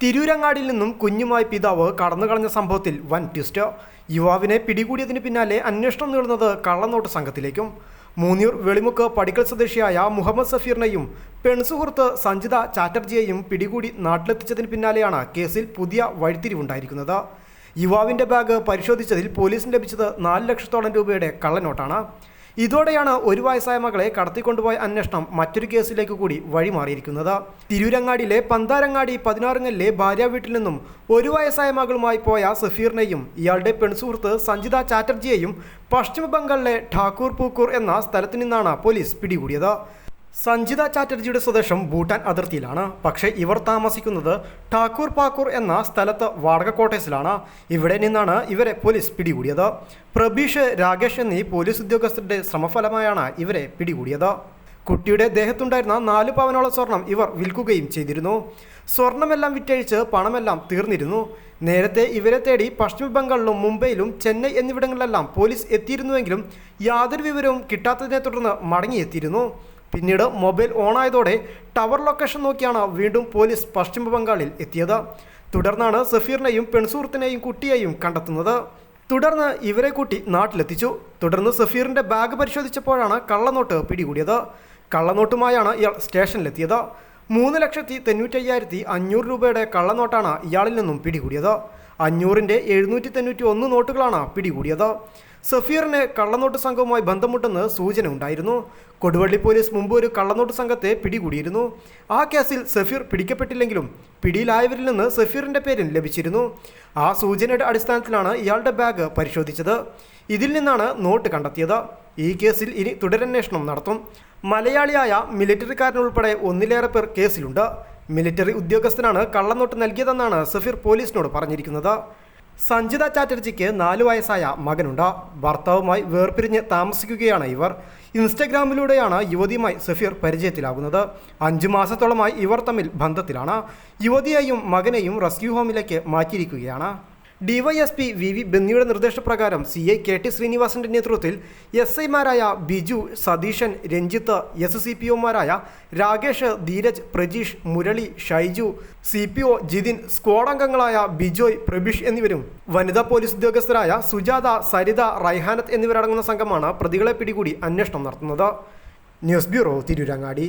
തിരൂരങ്ങാടിയിൽ നിന്നും കുഞ്ഞുമായി പിതാവ് കടന്നുകളഞ്ഞ സംഭവത്തിൽ വൻ ട്വിസ്റ്റ് യുവാവിനെ പിടികൂടിയതിന് പിന്നാലെ അന്വേഷണം നീളുന്നത് കള്ളനോട്ട് സംഘത്തിലേക്കും. മൂന്നിയൂർ വെളിമുക്ക് പടിക്കൽ സ്വദേശിയായ മുഹമ്മദ് സഫീറിനെയും പെൺസുഹൃത്ത് സഞ്ജിത ചാറ്റർജിയെയും പിടികൂടി നാട്ടിലെത്തിച്ചതിന് പിന്നാലെയാണ് കേസിൽ പുതിയ വഴിത്തിരിവുണ്ടായിരിക്കുന്നത്. യുവാവിന്റെ ബാഗ് പരിശോധിച്ചതിൽ പോലീസിന് ലഭിച്ചത് നാല് ലക്ഷത്തോളം രൂപയുടെ കള്ളനോട്ടാണ്. ഇതോടെയാണ് ഒരു വയസ്സായ മകളെ കടത്തിക്കൊണ്ടുപോയ അന്വേഷണം മറ്റൊരു കേസിലേക്ക് കൂടി വഴിമാറിയിരിക്കുന്നത്. തിരൂരങ്ങാടിയിലെ പന്താരങ്ങാടി പതിനാറുങ്ങലിലെ ഭാര്യ വീട്ടിൽ നിന്നും ഒരു വയസ്സായ മകളുമായി പോയ സഫീറിനെയും ഇയാളുടെ പെൺസുഹൃത്ത് സഞ്ജിത ചാറ്റർജിയെയും പശ്ചിമ ബംഗാളിലെ ഠാക്കൂർ പൂക്കൂർ എന്ന സ്ഥലത്തു നിന്നാണ് പോലീസ് പിടികൂടിയത്. സഞ്ജിത ചാറ്റർജിയുടെ സ്വദേശം ഭൂട്ടാൻ അതിർത്തിയിലാണ്. പക്ഷേ ഇവർ താമസിക്കുന്നത് ഠാക്കൂർ പാക്കൂർ എന്ന സ്ഥലത്ത് വാടക ക്വാർട്ടേഴ്സിലാണ്. ഇവിടെ നിന്നാണ് ഇവരെ പോലീസ് പിടികൂടിയത്. പ്രബീഷ് രാകേഷ് എന്നീ പോലീസ് ഉദ്യോഗസ്ഥരുടെ ശ്രമഫലമായാണ് ഇവരെ പിടികൂടിയത്. കുട്ടിയുടെ ദേഹത്തുണ്ടായിരുന്ന നാല് പവനോളം സ്വർണം ഇവർ വിൽക്കുകയും ചെയ്തിരുന്നു. സ്വർണമെല്ലാം വിറ്റഴിച്ച് പണമെല്ലാം തീർന്നിരുന്നു. നേരത്തെ ഇവരെ തേടി പശ്ചിമ ബംഗാളിലും മുംബൈയിലും ചെന്നൈ എന്നിവിടങ്ങളിലെല്ലാം പോലീസ് എത്തിയിരുന്നുവെങ്കിലും യാതൊരു വിവരവും കിട്ടാത്തതിനെ തുടർന്ന് മടങ്ങിയെത്തിയിരുന്നു. പിന്നീട് മൊബൈൽ ഓണായതോടെ ടവർ ലൊക്കേഷൻ നോക്കിയാണ് വീണ്ടും പോലീസ് പശ്ചിമ ബംഗാളിൽ എത്തിയത്. തുടർന്നാണ് സഫീറിനെയും പെൺസുഹൃത്തിനെയും കുട്ടിയെയും കണ്ടെത്തുന്നത്. തുടർന്ന് ഇവരെ കൂട്ടി നാട്ടിലെത്തിച്ചു. തുടർന്ന് സഫീറിന്റെ ബാഗ് പരിശോധിച്ചപ്പോഴാണ് കള്ളനോട്ട് പിടികൂടിയത്. കള്ളനോട്ടുമായാണ് ഇയാൾ സ്റ്റേഷനിലെത്തിയത്. മൂന്ന് ലക്ഷത്തി തൊണ്ണൂറ്റയ്യായിരത്തി അഞ്ഞൂറ് രൂപയുടെ കള്ളനോട്ടാണ് ഇയാളിൽ നിന്നും പിടികൂടിയത്. അഞ്ഞൂറിന്റെ എഴുന്നൂറ്റി തൊണ്ണൂറ്റി ഒന്ന് നോട്ടുകളാണ് പിടികൂടിയത്. സഫീറിന് കള്ളനോട്ട് സംഘവുമായി ബന്ധമുണ്ടെന്ന് സൂചന ഉണ്ടായിരുന്നു. കൊടുവള്ളി പോലീസ് മുമ്പ് ഒരു കള്ളനോട്ട് സംഘത്തെ പിടികൂടിയിരുന്നു. ആ കേസിൽ സഫീർ പിടിക്കപ്പെട്ടില്ലെങ്കിലും പിടിയിലായവരിൽ നിന്ന് സഫീറിന്റെ പേരിൽ ലഭിച്ചിരുന്നു. ആ സൂചനയുടെ അടിസ്ഥാനത്തിലാണ് ഇയാളുടെ ബാഗ് പരിശോധിച്ചത്. ഇതിൽ നിന്നാണ് നോട്ട് കണ്ടെത്തിയത്. ഈ കേസിൽ ഇനി തുടരന്വേഷണം നടത്തും. മലയാളിയായ മിലിറ്ററിക്കാരനുൾപ്പെടെ ഒന്നിലേറെ പേർ കേസിലുണ്ട്. മിലിറ്ററി ഉദ്യോഗസ്ഥനാണ് കള്ളനോട്ട് നൽകിയതെന്നാണ് സഫീർ പോലീസിനോട് പറഞ്ഞിരിക്കുന്നത്. സഞ്ജിത ചാറ്റർജിക്ക് നാലു വയസ്സായ മകനുണ്ട്. ഭർത്താവുമായി വേർപിരിഞ്ഞ് താമസിക്കുകയാണ് ഇവർ. ഇൻസ്റ്റഗ്രാമിലൂടെയാണ് യുവതിയുമായി സഫീർ പരിചയത്തിലാകുന്നത്. അഞ്ചു മാസത്തോളമായി ഇവർ തമ്മിൽ ബന്ധത്തിലാണ്. യുവതിയെയും മകനെയും റെസ്ക്യൂ ഹോമിലേക്ക് മാറ്റിയിരിക്കുകയാണ്. ഡിവൈഎസ്പി വി വി ബെന്നിയുടെ നിർദ്ദേശപ്രകാരം സി ഐ കെ ടി ശ്രീനിവാസന്റെ നേതൃത്വത്തിൽ എസ് ഐമാരായ Biju Satheesan Ranjith S C P ഒമാരായ Rakesh Dheeraj Prajeesh Murali Shaiju C P O Jithin squad അംഗങ്ങളായ ബിജോയ് പ്രബിഷ് എന്നിവരും വനിതാ പോലീസ് ഉദ്യോഗസ്ഥരായ സുജാത സരിത റൈഹാനത്ത് എന്നിവരടങ്ങുന്ന സംഘമാണ് പ്രതികളെ പിടികൂടി അന്വേഷണം നടത്തുന്നത്. News bureau Tirurangadi.